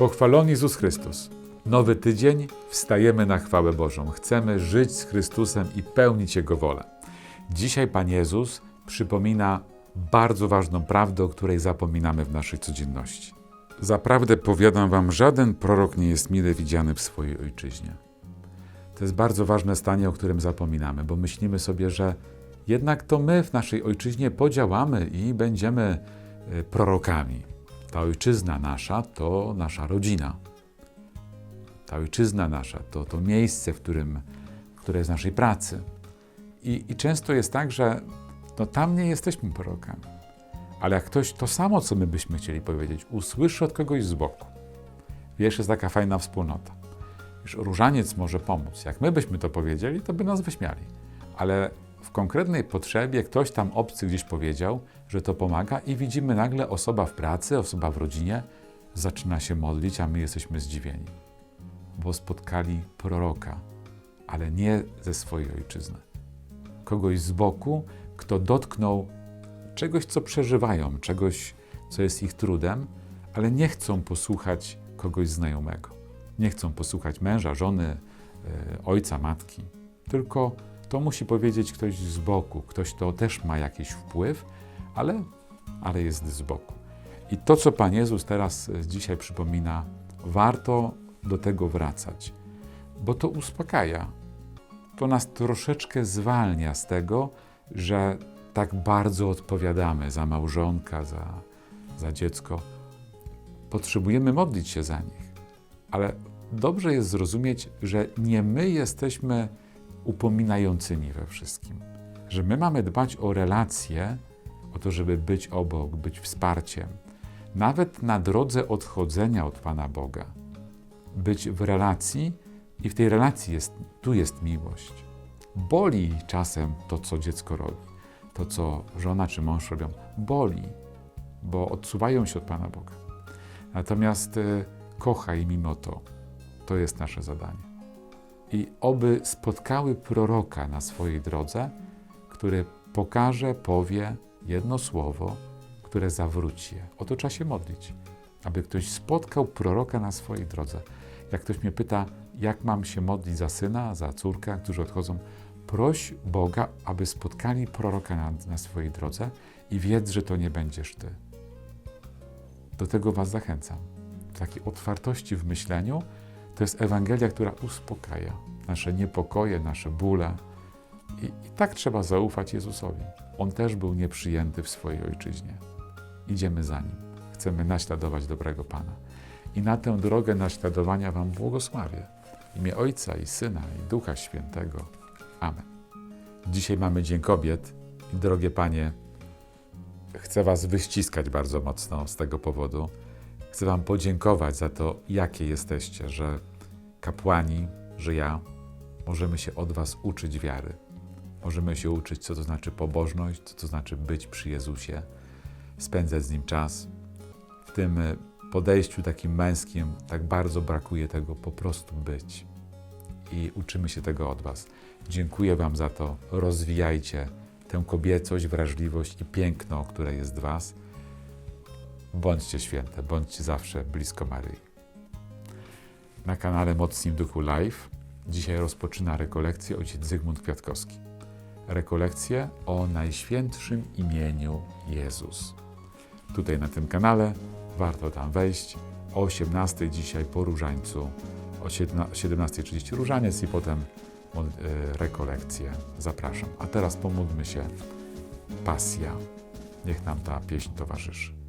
Pochwalony Jezus Chrystus. Nowy tydzień, wstajemy na chwałę Bożą. Chcemy żyć z Chrystusem i pełnić Jego wolę. Dzisiaj Pan Jezus przypomina bardzo ważną prawdę, o której zapominamy w naszej codzienności. Zaprawdę powiadam wam, żaden prorok nie jest mile widziany w swojej ojczyźnie. To jest bardzo ważne stanie, o którym zapominamy, bo myślimy sobie, że jednak to my w naszej ojczyźnie podziałamy i będziemy y, prorokami. Ta ojczyzna nasza to nasza rodzina. Ta ojczyzna nasza to to miejsce, w którym, które jest naszej pracy. I, I często jest tak, że no, tam nie jesteśmy prorokami. Ale jak ktoś to samo, co my byśmy chcieli powiedzieć, usłyszy od kogoś z boku. Wiesz, jest taka fajna wspólnota. Wiesz, różaniec może pomóc. Jak my byśmy to powiedzieli, to by nas wyśmiali. Ale w konkretnej potrzebie ktoś tam obcy gdzieś powiedział, że to pomaga i widzimy nagle osoba w pracy, osoba w rodzinie zaczyna się modlić, a my jesteśmy zdziwieni. Bo spotkali proroka, ale nie ze swojej ojczyzny. Kogoś z boku, kto dotknął czegoś, co przeżywają, czegoś, co jest ich trudem, ale nie chcą posłuchać kogoś znajomego. Nie chcą posłuchać męża, żony, e, ojca, matki. Tylko to musi powiedzieć ktoś z boku, ktoś, kto też ma jakiś wpływ, ale, ale jest z boku. I to, co Pan Jezus teraz e, dzisiaj przypomina, warto do tego wracać, bo to uspokaja. To nas troszeczkę zwalnia z tego, że tak bardzo odpowiadamy za małżonka, za, za dziecko. Potrzebujemy modlić się za nich, ale dobrze jest zrozumieć, że nie my jesteśmy upominającymi we wszystkim. Że my mamy dbać o relacje, o to, żeby być obok, być wsparciem, nawet na drodze odchodzenia od Pana Boga. Być w relacji i w tej relacji jest, tu jest miłość. Boli czasem to, co dziecko robi to, co żona czy mąż robią, boli, bo odsuwają się od Pana Boga. Natomiast y, kochaj mimo to. To jest nasze zadanie. I oby spotkały proroka na swojej drodze, który pokaże, powie jedno słowo, które zawróci je. O to trzeba się modlić. Aby ktoś spotkał proroka na swojej drodze. Jak ktoś mnie pyta, jak mam się modlić za syna, za córkę, którzy odchodzą, proś Boga, aby spotkali proroka na, na swojej drodze i wiedz, że to nie będziesz ty. Do tego Was zachęcam. Takiej otwartości w myśleniu to jest Ewangelia, która uspokaja nasze niepokoje, nasze bóle. I, I tak trzeba zaufać Jezusowi. On też był nieprzyjęty w swojej ojczyźnie. Idziemy za nim. Chcemy naśladować dobrego Pana. I na tę drogę naśladowania Wam błogosławię. W imię Ojca i Syna i Ducha Świętego. Amen. Dzisiaj mamy Dzień Kobiet i drogie Panie, chcę Was wyściskać bardzo mocno z tego powodu. Chcę Wam podziękować za to, jakie jesteście, że kapłani, że ja możemy się od Was uczyć wiary. Możemy się uczyć, co to znaczy pobożność, co to znaczy być przy Jezusie, spędzać z Nim czas. W tym podejściu takim męskim tak bardzo brakuje tego po prostu być. I uczymy się tego od Was. Dziękuję Wam za to. Rozwijajcie tę kobiecość, wrażliwość i piękno, które jest w Was. Bądźcie święte, bądźcie zawsze blisko Maryi. Na kanale Mocni w Duchu Live dzisiaj rozpoczyna rekolekcję ojciec Zygmunt Kwiatkowski. Rekolekcję o Najświętszym imieniu Jezus. Tutaj na tym kanale warto tam wejść. O 18 dzisiaj po różańcu, o 17.30 różaniec i potem E, rekolekcje. Zapraszam. A teraz pomódlmy się. Pasja. Niech nam ta pieśń towarzyszy.